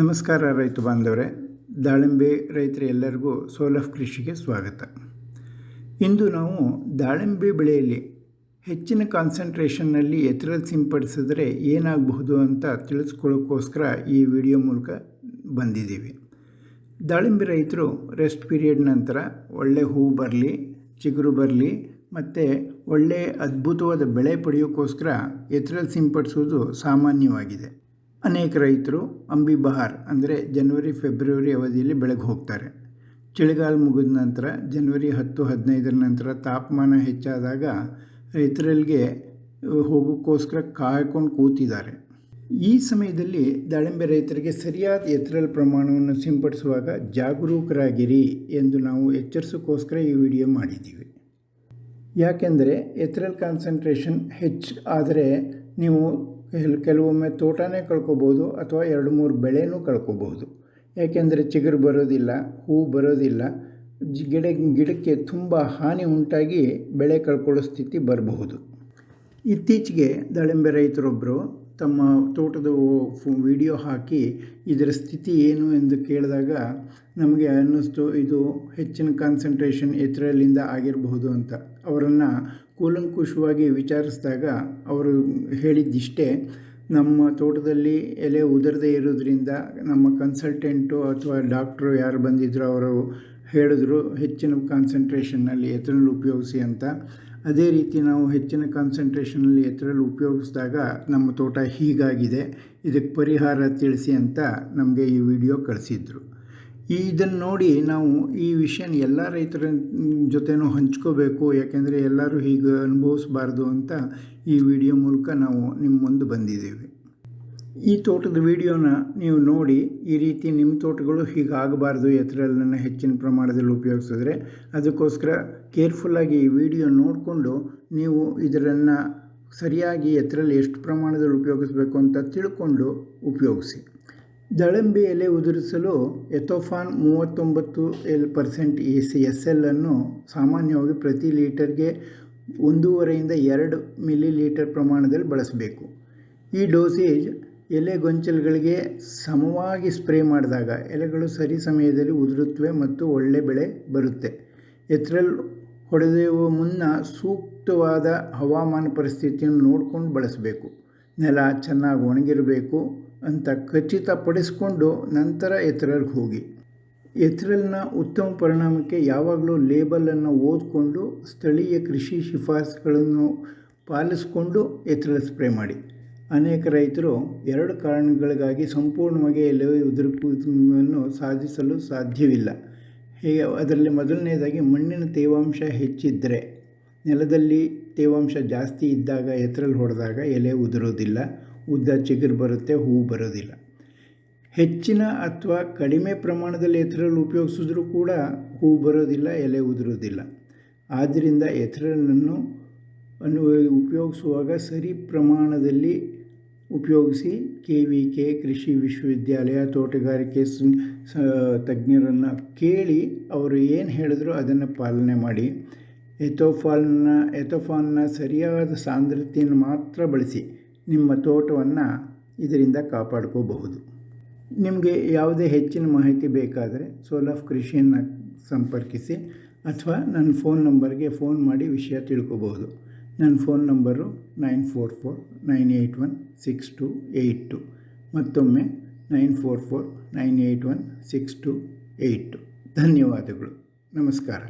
ನಮಸ್ಕಾರ ರೈತ ಬಾಂಧವರೇ, ದಾಳಿಂಬೆ ರೈತರ ಎಲ್ಲರಿಗೂ ಸೋಲಫ್ ಕೃಷಿಗೆ ಸ್ವಾಗತ. ಇಂದು ನಾವು ದಾಳಿಂಬೆ ಬೆಳೆಯಲ್ಲಿ ಹೆಚ್ಚಿನ ಕಾನ್ಸಂಟ್ರೇಷನ್ನಲ್ಲಿ ಎತ್ತರ ಸಿಂಪಡಿಸಿದ್ರೆ ಏನಾಗಬಹುದು ಅಂತ ತಿಳಿಸ್ಕೊಳ್ಳೋಕ್ಕೋಸ್ಕರ ಈ ವಿಡಿಯೋ ಮೂಲಕ ಬಂದಿದ್ದೀವಿ. ದಾಳಿಂಬೆ ರೈತರು ರೆಸ್ಟ್ ಪೀರಿಯಡ್ ನಂತರ ಒಳ್ಳೆ ಹೂವು ಬರಲಿ, ಚಿಗುರು ಬರಲಿ, ಮತ್ತು ಒಳ್ಳೆಯ ಅದ್ಭುತವಾದ ಬೆಳೆ ಪಡೆಯೋಕ್ಕೋಸ್ಕರ ಎತ್ತರ ಸಿಂಪಡಿಸೋದು ಸಾಮಾನ್ಯವಾಗಿದೆ. ಅನೇಕ ರೈತರು ಅಂಬಿ ಬಹಾರ್ ಅಂದರೆ ಜನವರಿ, ಫೆಬ್ರವರಿ ಅವಧಿಯಲ್ಲಿ ಬೆಳಗ್ಗೆ ಹೋಗ್ತಾರೆ. ಚಳಿಗಾಲ ಮುಗಿದ ನಂತರ ಜನವರಿ ಹತ್ತು, ಹದಿನೈದರ ನಂತರ ತಾಪಮಾನ ಹೆಚ್ಚಾದಾಗ ರೈತರಲ್ಲಿಗೆ ಹೋಗೋಕ್ಕೋಸ್ಕರ ಕಾಯ್ಕೊಂಡು ಕೂತಿದ್ದಾರೆ. ಈ ಸಮಯದಲ್ಲಿ ದಾಳಿಂಬೆ ರೈತರಿಗೆ ಸರಿಯಾದ ಎತ್ತರಲ್ ಪ್ರಮಾಣವನ್ನು ಸಿಂಪಡಿಸುವಾಗ ಜಾಗರೂಕರಾಗಿರಿ ಎಂದು ನಾವು ಎಚ್ಚರಿಸೋಕ್ಕೋಸ್ಕರ ಈ ವಿಡಿಯೋ ಮಾಡಿದ್ದೀವಿ. ಯಾಕೆಂದರೆ ಎತ್ರಲ್ ಕಾನ್ಸಂಟ್ರೇಷನ್ ಹೆಚ್ಚು, ಆದರೆ ನೀವು ಕೆಲವೊಮ್ಮೆ ತೋಟನೇ ಕಳ್ಕೊಬೋದು ಅಥವಾ ಎರಡು ಮೂರು ಬೆಳೆನೂ ಕಳ್ಕೊಬೋದು. ಯಾಕೆಂದರೆ ಚಿಗುರು ಬರೋದಿಲ್ಲ ಹೂವು ಬರೋದಿಲ್ಲ ಗಿಡ, ಗಿಡಕ್ಕೆ ತುಂಬ ಹಾನಿ ಉಂಟಾಗಿ ಬೆಳೆ ಕಳ್ಕೊಳ್ಳೋ ಸ್ಥಿತಿ ಬರಬಹುದು. ಇತ್ತೀಚೆಗೆ ದಾಳಿಂಬೆ ರೈತರೊಬ್ಬರು ತಮ್ಮ ತೋಟದ ವಿಡಿಯೋ ಹಾಕಿ ಇದರ ಸ್ಥಿತಿ ಏನು ಎಂದು ಕೇಳಿದಾಗ ನಮಗೆ ಅನ್ನಿಸ್ತು, ಇದು ಹೆಚ್ಚಿನ ಕಾನ್ಸಂಟ್ರೇಷನ್ ಎತ್ತರಲ್ಲಿಂದ ಆಗಿರಬಹುದು ಅಂತ. ಅವರನ್ನು ಕೂಲಂಕುಷವಾಗಿ ವಿಚಾರಿಸಿದಾಗ ಅವರು ಹೇಳಿದ್ದಿಷ್ಟೇ, ನಮ್ಮ ತೋಟದಲ್ಲಿ ಎಲೆ ಉದುರದೇ ಇರೋದ್ರಿಂದ ನಮ್ಮ ಕನ್ಸಲ್ಟೆಂಟು ಅಥವಾ ಡಾಕ್ಟ್ರು ಯಾರು ಬಂದಿದ್ರು ಅವರು ಹೇಳಿದ್ರು, ಹೆಚ್ಚಿನ ಕಾನ್ಸಂಟ್ರೇಷನ್ನಲ್ಲಿ ಎತ್ತರಲ್ಲಿ ಉಪಯೋಗಿಸಿ ಅಂತ. ಅದೇ ರೀತಿ ನಾವು ಹೆಚ್ಚಿನ ಕಾನ್ಸಂಟ್ರೇಷನಲ್ಲಿ ಎತ್ತರಲ್ಲಿ ಉಪಯೋಗಿಸಿದಾಗ ನಮ್ಮ ತೋಟ ಹೀಗಾಗಿದೆ, ಇದಕ್ಕೆ ಪರಿಹಾರ ತಿಳಿಸಿ ಅಂತ ನಮಗೆ ಈ ವಿಡಿಯೋ ಕಳಿಸಿದ್ರು. ಈ ಇದನ್ನು ನೋಡಿ ನಾವು ಈ ವಿಷಯನ ಎಲ್ಲ ರೈತರ ಜೊತೆನೂ ಹಂಚ್ಕೋಬೇಕು, ಯಾಕೆಂದರೆ ಎಲ್ಲರೂ ಹೀಗೆ ಅನುಭವಿಸಬಾರ್ದು ಅಂತ ಈ ವಿಡಿಯೋ ಮೂಲಕ ನಾವು ನಿಮ್ಮ ಮುಂದೆ ಬಂದಿದ್ದೀವಿ. ಈ ತೋಟದ ವಿಡಿಯೋನ ನೀವು ನೋಡಿ ಈ ರೀತಿ ನಿಮ್ಮ ತೋಟಗಳು ಹೀಗಾಗಬಾರ್ದು ಎತ್ತರಲ್ಲನ್ನು ಹೆಚ್ಚಿನ ಪ್ರಮಾಣದಲ್ಲಿ ಉಪಯೋಗಿಸಿದ್ರೆ ಅದಕ್ಕೋಸ್ಕರ ಕೇರ್ಫುಲ್ಲಾಗಿ ಈ ವಿಡಿಯೋ ನೋಡಿಕೊಂಡು ನೀವು ಇದರನ್ನು ಸರಿಯಾಗಿ ಎತ್ತರಲ್ಲಿ ಎಷ್ಟು ಪ್ರಮಾಣದಲ್ಲಿ ಉಪಯೋಗಿಸಬೇಕು ಅಂತ ತಿಳ್ಕೊಂಡು ಉಪಯೋಗಿಸಿ. ದಾಳಿಂಬೆ ಎಲೆ ಉದುರಿಸಲು ಎಥೋಫಾನ್ ಮೂವತ್ತೊಂಬತ್ತು L percent A C S ಎಲ್ಲನ್ನು ಸಾಮಾನ್ಯವಾಗಿ ಪ್ರತಿ ಲೀಟರ್ಗೆ ಒಂದೂವರೆಯಿಂದ ಎರಡು ಮಿಲಿ ಲೀಟರ್ ಪ್ರಮಾಣದಲ್ಲಿ ಬಳಸಬೇಕು. ಈ ಡೋಸೇಜ್ ಎಲೆ ಗೊಂಚಲುಗಳಿಗೆ ಸಮವಾಗಿ ಸ್ಪ್ರೇ ಮಾಡಿದಾಗ ಎಲೆಗಳು ಸರಿ ಸಮಯದಲ್ಲಿ ಉದುರುತ್ತವೆ ಮತ್ತು ಒಳ್ಳೆ ಬೆಳೆ ಬರುತ್ತೆ. ಎತ್ತರಲ್ಲಿ ಹೊಡೆಯುವ ಮುನ್ನ ಸೂಕ್ತವಾದ ಹವಾಮಾನ ಪರಿಸ್ಥಿತಿಯನ್ನು ನೋಡಿಕೊಂಡು ಬಳಸಬೇಕು. ನೆಲ ಚೆನ್ನಾಗಿ ಒಣಗಿರಬೇಕು. ಅಂತ ಖಚಿತಪಡಿಸಿಕೊಂಡು ನಂತರ ಎತ್ರಲ್ಗೆ ಹೋಗಿ. ಎತ್ರಲ್ನ ಉತ್ತಮ ಪರಿಣಾಮಕ್ಕೆ ಯಾವಾಗಲೂ ಲೇಬಲನ್ನು ಓದಿಕೊಂಡು ಸ್ಥಳೀಯ ಕೃಷಿ ಶಿಫಾರಸುಗಳನ್ನು ಪಾಲಿಸಿಕೊಂಡು ಎತ್ರಲ್ ಸ್ಪ್ರೇ ಮಾಡಿ. ಅನೇಕ ರೈತರು ಎರಡು ಕಾರಣಗಳಿಗಾಗಿ ಸಂಪೂರ್ಣವಾಗಿ ಎಲೆ ಉದುರುಕುವುದನ್ನು ಸಾಧಿಸಲು ಸಾಧ್ಯವಿಲ್ಲ. ಹೀಗೆ ಅದರಲ್ಲಿ ಮೊದಲನೇದಾಗಿ ಮಣ್ಣಿನ ತೇವಾಂಶ ಹೆಚ್ಚಿದ್ದರೆ. ನೆಲದಲ್ಲಿ ತೇವಾಂಶ ಜಾಸ್ತಿ ಇದ್ದಾಗ ಎತ್ತರಲ್ಲಿ ಹೊಡೆದಾಗ ಎಲೆ ಉದುರೋದಿಲ್ಲ ಉದ್ದ ಚಿಗುರು ಬರುತ್ತೆ ಹೂವು ಬರೋದಿಲ್ಲ. ಹೆಚ್ಚಿನ ಅಥವಾ ಕಡಿಮೆ ಪ್ರಮಾಣದಲ್ಲಿ ಎತ್ತರಲ್ಲಿ ಉಪಯೋಗಿಸಿದ್ರೂ ಕೂಡ ಹೂ ಬರೋದಿಲ್ಲ, ಎಲೆ ಉದುರೋದಿಲ್ಲ. ಆದ್ದರಿಂದ ಎತ್ತರನ್ನು ಅನ್ನು ಉಪಯೋಗಿಸುವಾಗ ಸರಿ ಪ್ರಮಾಣದಲ್ಲಿ ಉಪಯೋಗಿಸಿ ಕೆ ವಿ ಕೆ, ಕೃಷಿ ವಿಶ್ವವಿದ್ಯಾಲಯ, ತೋಟಗಾರಿಕೆ ತಜ್ಞರನ್ನು ಕೇಳಿ ಅವರು ಏನು ಹೇಳಿದ್ರು ಅದನ್ನು ಪಾಲನೆ ಮಾಡಿ. ಎಥೋಫಾಲ್ನ ಎಥೋಫಾಲ್ನ ಸರಿಯಾದ ಸಾಂದ್ರತೆಯನ್ನು ಮಾತ್ರ ಬಳಸಿ. ನಿಮ್ಮ ತೋಟವನ್ನು ಇದರಿಂದ ಕಾಪಾಡ್ಕೋಬಹುದು. ನಿಮಗೆ ಯಾವುದೇ ಹೆಚ್ಚಿನ ಮಾಹಿತಿ ಬೇಕಾದರೆ ಸೋಲಾಫ್ ಕೃಷಿಯನ್ನು ಸಂಪರ್ಕಿಸಿ ಅಥವಾ ನನ್ನ ಫೋನ್ ನಂಬರ್ಗೆ ಫೋನ್ ಮಾಡಿ ವಿಷಯ ತಿಳ್ಕೋಬಹುದು. ನನ್ನ phone number nine four four nine eight one six two eight two. ಮತ್ತೊಮ್ಮೆ nine four four nine eight one six two eight two. ಧನ್ಯವಾದಗಳು. ನಮಸ್ಕಾರ.